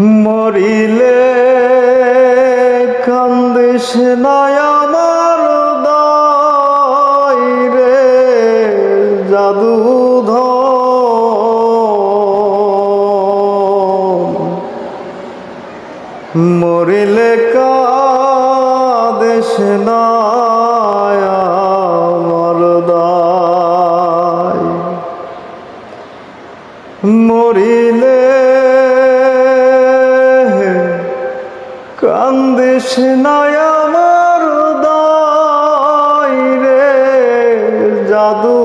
মরিলে কান্দিস নাই আমার রে জাদু মরিলে কাদেশ নাই মরিলে কান্দিস নাই আমার রে জাদু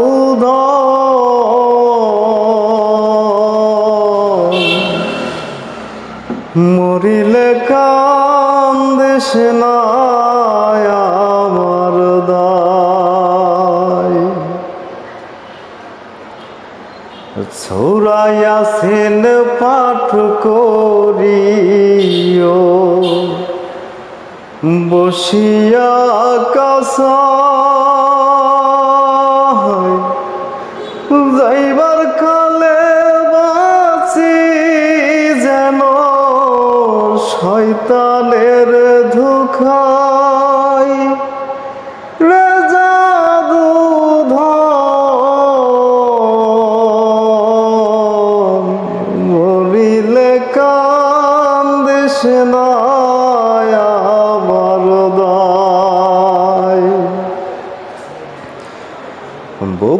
মরিলে নাই আমার ছৌরাইয়াছেন পাঠ করিও বসিয়া কাসা যাইবার কালে বাঁচি যেন শয়তানের ধোখায়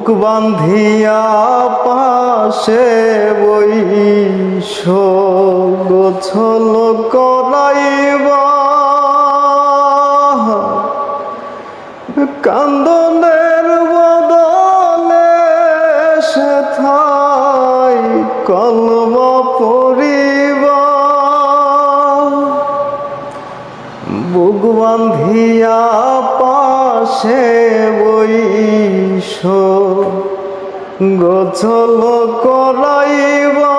বুক বান্ধিয়া পাশে বইস গোছল করাইবা। কান্দনের বদলে সেথাই কলম পরিবা। বুক বান্ধিয়া পাশে বৈশ গোছল করাইবা।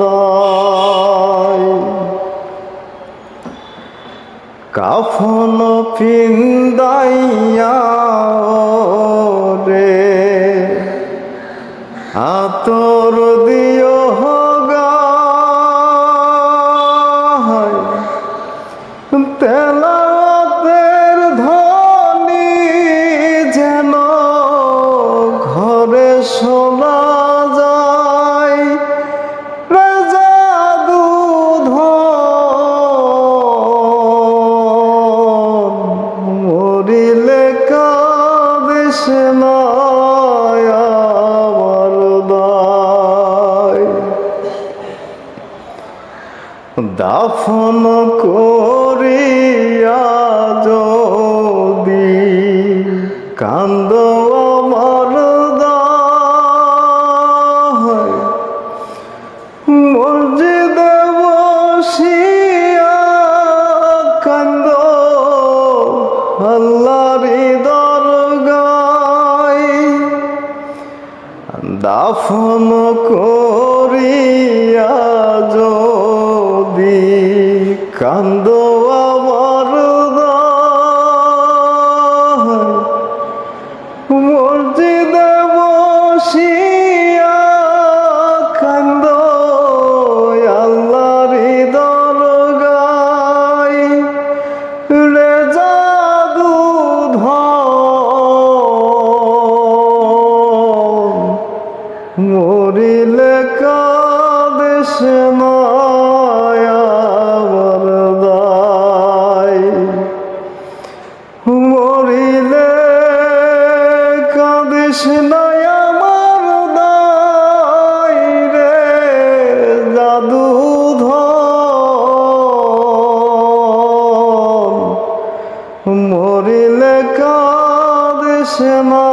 দায় কাফন পিন্দাইয়া রে আতর দিও দাফন করিয়া যদি কান্দ আমার মসজিদে বসিয়া কান্দ আল্লাহরি দরগায় দাফন কর কান্দ মরিলে কাদেশে মা।